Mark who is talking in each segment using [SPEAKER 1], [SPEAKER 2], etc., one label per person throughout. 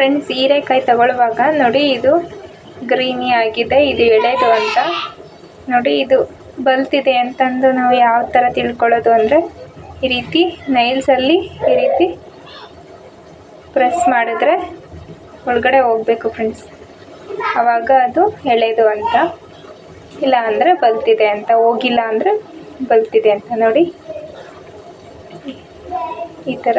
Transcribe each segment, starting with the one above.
[SPEAKER 1] Friends, ಹೀರೆಕಾಯಿ ತಗೊಳ್ಳುವಾಗ ನೋಡಿ ಇದು ಗ್ರೀನಿ ಆಗಿದೆ, ಇದು ಎಳೆದು ಅಂತ. ನೋಡಿ ಇದು ಬಲ್ತಿದೆ ಅಂತಂದು ನಾವು ಯಾವ ಥರ ತಿಳ್ಕೊಳ್ಳೋದು ಅಂದರೆ, ಈ ರೀತಿ ನೈಲ್ಸಲ್ಲಿ ಈ ರೀತಿ ಪ್ರೆಸ್ ಮಾಡಿದ್ರೆ ಒಳಗಡೆ ಹೋಗಬೇಕು ಫ್ರೆಂಡ್ಸ್. ಆವಾಗ ಅದು ಎಳೆದು ಅಂತ. ಇಲ್ಲ ಅಂದರೆ ಬಲ್ತಿದೆ ಅಂತ, ಹೋಗಿಲ್ಲ ಅಂದರೆ ಬಲ್ತಿದೆ ಅಂತ ನೋಡಿ. ಈ ಥರ.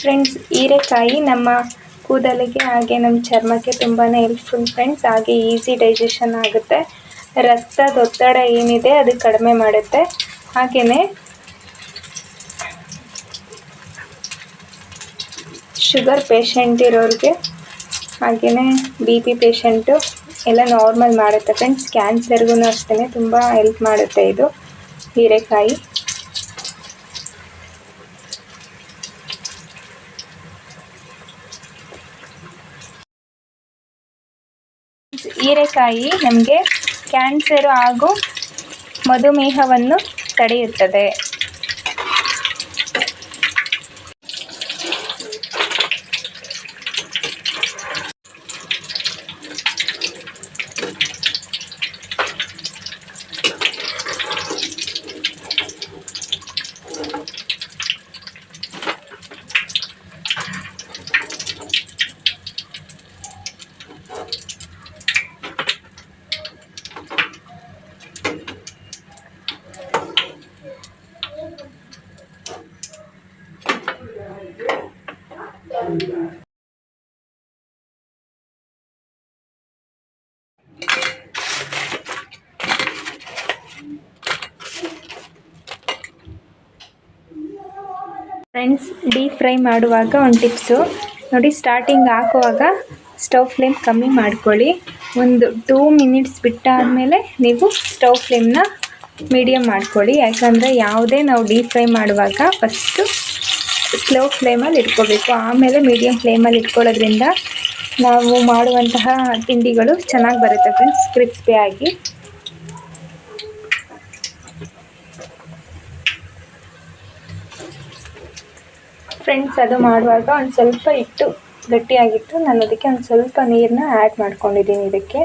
[SPEAKER 1] ಫ್ರೆಂಡ್ಸ್ ಹೀರೆಕಾಯಿ ನಮ್ಮ ಕೂದಲಿಗೆ ಹಾಗೆ ನಮ್ಮ ಚರ್ಮಕ್ಕೆ ತುಂಬಾ ಹೆಲ್ಪ್ಫುಲ್ ಫ್ರೆಂಡ್ಸ್ ಹಾಗೆ ಈಸಿ ಡೈಜೆಷನ್ ಆಗುತ್ತೆ. ರಕ್ತದ ಒತ್ತಡ ಏನಿದೆ ಅದು ಕಡಿಮೆ ಮಾಡುತ್ತೆ. ಹಾಗೆಯೇ ಶುಗರ್ ಪೇಷಂಟ್ ಇರೋರಿಗೆ, ಹಾಗೆಯೇ ಬಿ ಪಿ ಪೇಷಂಟು ಎಲ್ಲ ನಾರ್ಮಲ್ ಮಾಡುತ್ತೆ ಫ್ರೆಂಡ್ಸ್ ಕ್ಯಾನ್ಸರ್ಗೂ ಅಷ್ಟೇ ತುಂಬ ಹೆಲ್ಪ್ ಮಾಡುತ್ತೆ ಇದು ಹೀರೆಕಾಯಿ. ಹೀರೆಕಾಯಿ ನಮಗೆ ಕ್ಯಾನ್ಸರ್ ಹಾಗೂ ಮಧುಮೇಹವನ್ನು ತಡೆಯುತ್ತದೆ. ಫ್ರೆಂಡ್ಸ್ ಡೀಪ್ ಫ್ರೈ ಮಾಡುವಾಗ ಒಂದು ಟಿಪ್ಸು ನೋಡಿ ಸ್ಟಾರ್ಟಿಂಗ್ ಹಾಕುವಾಗ ಸ್ಟವ್ ಫ್ಲೇಮ್ ಕಮ್ಮಿ ಮಾಡ್ಕೊಳ್ಳಿ. ಒಂದು ಟೂ ಮಿನಿಟ್ಸ್ ಬಿಟ್ಟಾದಮೇಲೆ ನೀವು ಸ್ಟವ್ ಫ್ಲೇಮ್ನ ಮೀಡಿಯಮ್ ಮಾಡ್ಕೊಳ್ಳಿ. ಯಾಕಂದರೆ ಯಾವುದೇ ನಾವು ಡೀಪ್ ಫ್ರೈ ಮಾಡುವಾಗ ಫಸ್ಟು ಸ್ಲೋ ಫ್ಲೇಮಲ್ಲಿ ಇಟ್ಕೋಬೇಕು. ಆಮೇಲೆ ಮೀಡಿಯಮ್ ಫ್ಲೇಮಲ್ಲಿ ಇಟ್ಕೊಳ್ಳೋದ್ರಿಂದ ನಾವು ಮಾಡುವಂತಹ ತಿಂಡಿಗಳು ಚೆನ್ನಾಗಿ ಬರುತ್ತೆ ಫ್ರೆಂಡ್ಸ್ ಕ್ರಿಸ್ಪಿಯಾಗಿ ಫ್ರೆಂಡ್ಸ್ ಅದು ಮಾಡುವಾಗ ಒಂದು ಸ್ವಲ್ಪ ಇಟ್ಟು ಗಟ್ಟಿಯಾಗಿತ್ತು. ನಾನು ಅದಕ್ಕೆ ಒಂದು ಸ್ವಲ್ಪ ನೀರನ್ನ ಆ್ಯಡ್ ಮಾಡ್ಕೊಂಡಿದ್ದೀನಿ ಇದಕ್ಕೆ.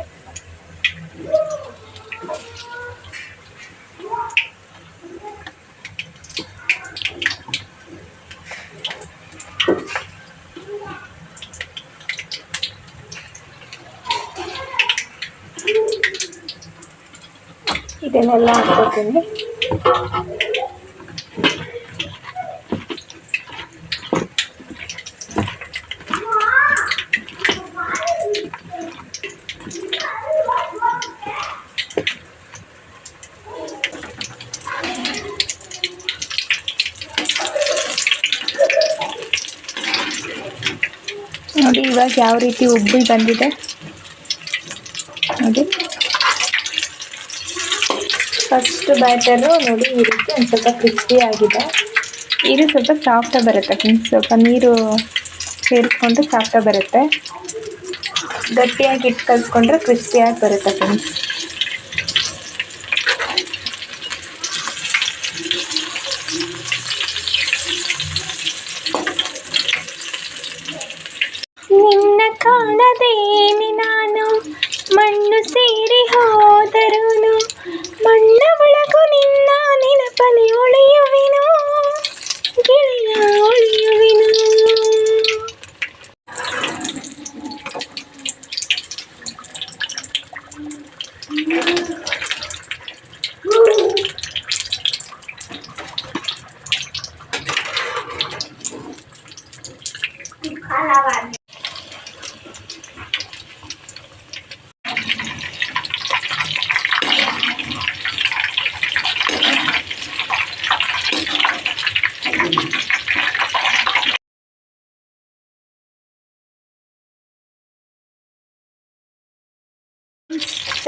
[SPEAKER 1] ಇದನ್ನೆಲ್ಲ ಹಾಕ್ಕೋತೀನಿ ನೋಡಿ ಇವಾಗ ಯಾವ ರೀತಿ ಉಬ್ಬಿ ಬಂದಿದೆ? ನೋಡಿ. ಫಸ್ಟ್ ಬ್ಯಾಟರು ನೋಡಿ, ಈ ರೀತಿ ಒಂದು ಸ್ವಲ್ಪ ಕ್ರಿಸ್ಪಿ ಆಗಿದೆ. ಇದು ಸ್ವಲ್ಪ ಸಾಫ್ಟಾಗಿ ಬರುತ್ತೆ ಫ್ರೆಂಡ್ಸ್ ಸ್ವಲ್ಪ ನೀರು ಸೇರಿಸ್ಕೊಂಡು ಸಾಫ್ಟಾಗಿ ಬರುತ್ತೆ. ಗಟ್ಟಿಯಾಗಿ ಇಟ್ಟು ಕಲ್ಸ್ಕೊಂಡ್ರೆ ಕ್ರಿಸ್ಪಿಯಾಗಿ ಬರುತ್ತೆ ಫ್ರೆಂಡ್ಸ್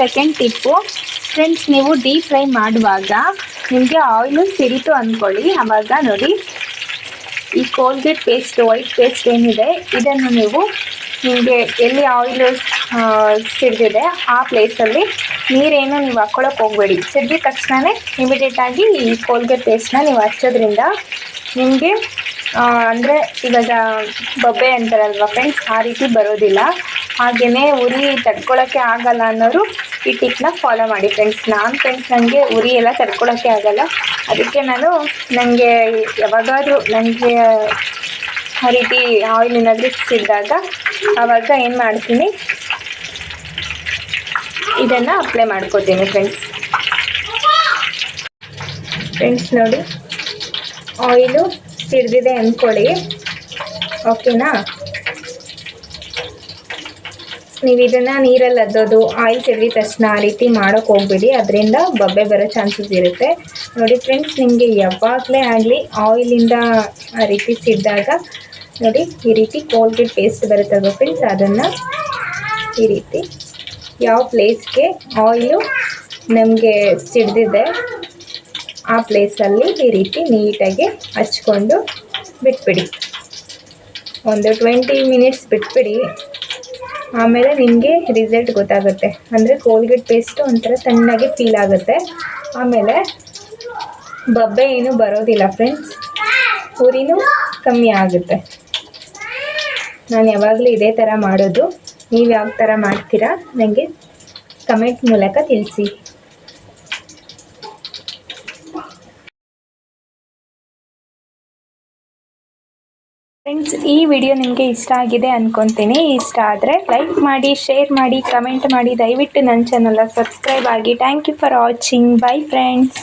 [SPEAKER 1] ಸೆಕೆಂಡ್ ಟಿಪ್ಪು ಫ್ರೆಂಡ್ಸ್ ನೀವು ಡೀಪ್ ಫ್ರೈ ಮಾಡುವಾಗ ನಿಮಗೆ ಆಯಿಲು ಸಿರಿತು ಅಂದ್ಕೊಳ್ಳಿ ಆವಾಗ ನೋಡಿ. ಈ ಕೋಲ್ಗೇಟ್ ಪೇಸ್ಟ್ ವೈಟ್ ಪೇಸ್ಟ್ ಏನಿದೆ, ಇದನ್ನು ನೀವು ನಿಮಗೆ ಎಲ್ಲಿ ಆಯಿಲು ಸಿಡಿದಿದೆ ಆ ಪ್ಲೇಸಲ್ಲಿ ನೀರೇನು ನೀವು ಹಾಕ್ಕೊಳಕ್ಕೆ ಹೋಗಬೇಡಿ. ಸಿಡಿದ ತಕ್ಷಣವೇ ಇಮಿಡಿಯೇಟಾಗಿ ಈ ಕೋಲ್ಗೇಟ್ ಪೇಸ್ಟ್ನ ನೀವು ಹಚ್ಚೋದ್ರಿಂದ ನಿಮಗೆ ಅಂದರೆ ಇವಾಗ ಬೊಬ್ಬೆ ಅಂತಾರಲ್ವ ಫ್ರೆಂಡ್ಸ್ ಆ ರೀತಿ ಬರೋದಿಲ್ಲ. ಹಾಗೆಯೇ ಉರಿ ತಡ್ಕೊಳಕ್ಕೆ ಆಗಲ್ಲ ಅನ್ನೋರು ಈ ಟಿಪ್ನ ಫಾಲೋ ಮಾಡಿ. ಫ್ರೆಂಡ್ಸ್ ನಾನು ಫ್ರೆಂಡ್ಸ್ ನನಗೆ ಉರಿ ಎಲ್ಲ ತಡ್ಕೊಳಕ್ಕೆ ಆಗಲ್ಲ. ಅದಕ್ಕೆ ನಾನು ನನಗೆ ಯಾವಾಗಾದರೂ ನನಗೆ ಆ ರೀತಿ ಆಯಿಲ್ ಏನಾದರೂ ಸಿದ್ದಾಗ ಆವಾಗ ಏನು ಮಾಡ್ತೀನಿ? ಇದನ್ನು ಅಪ್ಲೈ ಮಾಡ್ಕೋತೀನಿ ಫ್ರೆಂಡ್ಸ್ ಫ್ರೆಂಡ್ಸ್ ನೋಡಿ ಆಯಿಲು ಸಿಡ್ದಿದೆ ಅಂದ್ಕೊಳ್ಳಿ ಓಕೆನಾ ನೀವು ಇದನ್ನ ನೀರಲ್ಲಿ ಅದ್ದೋದು ಆಯಿಲ್ ತೆಗೆದ ತಕ್ಷಣ ಆ ರೀತಿ ಮಾಡೋಕೆ ಹೋಗ್ಬೇಡಿ. ಅದರಿಂದ ಬಬ್ಬೆ ಬರೋ ಚಾನ್ಸಸ್ ಇರುತ್ತೆ. ನೋಡಿ ಫ್ರೆಂಡ್ಸ್ ನಿಮಗೆ ಯಾವಾಗಲೇ ಆಗಲಿ ಆಯಿಲಿಂದ ಆ ರೀತಿ ಸಿದ್ದಾಗ ನೋಡಿ ಈ ರೀತಿ ಕೋಲ್ಗೇಟ್ ಪೇಸ್ಟ್ ಬರುತ್ತಲ್ವ ಫ್ರೆಂಡ್ಸ್ ಅದನ್ನು ಈ ರೀತಿ ಯಾವ ಪ್ಲೇಸ್ಗೆ ಆಯಿಲು ನಮಗೆ ಸಿಡ್ದಿದೆ, ಆ ಪ್ಲೇಸಲ್ಲಿ ಈ ರೀತಿ ನೀಟಾಗಿ ಹಚ್ಕೊಂಡು ಬಿಟ್ಬಿಡಿ. ಒಂದು ಟ್ವೆಂಟಿ ಮಿನಿಟ್ಸ್ ಬಿಟ್ಬಿಡಿ. ಆಮೇಲೆ ನಿಮಗೆ ರಿಸಲ್ಟ್ ಗೊತ್ತಾಗುತ್ತೆ. ಅಂದರೆ ಕೋಲ್ಗೇಟ್ ಪೇಸ್ಟು ಒಂಥರ ತಣ್ಣಗೆ ಫೀಲ್ ಆಗುತ್ತೆ. ಆಮೇಲೆ ಬಬ್ಬೆ ಏನು ಬರೋದಿಲ್ಲ ಫ್ರೆಂಡ್ಸ್ ಉರಿನೂ ಕಮ್ಮಿ ಆಗುತ್ತೆ. ನಾನು ಯಾವಾಗಲೂ ಇದೇ ಥರ ಮಾಡೋದು. ನೀವು ಯಾವ ಥರ ಮಾಡ್ತೀರಾ? ನನಗೆ ಕಮೆಂಟ್ ಮೂಲಕ ತಿಳಿಸಿ. ಫ್ರೆಂಡ್ಸ್ ಈ ವಿಡಿಯೋ ನಿಮಗೆ ಇಷ್ಟ ಆಗಿದೆ ಅಂದ್ಕೊತೀನಿ ಇಷ್ಟ ಆದರೆ ಲೈಕ್ ಮಾಡಿ ಶೇರ್ ಮಾಡಿ ಕಮೆಂಟ್ ಮಾಡಿ. ದಯವಿಟ್ಟು ನನ್ನ ಚಾನಲ್ನ ಸಬ್ಸ್ಕ್ರೈಬ್ ಆಗಿ. Thank you for watching bye friends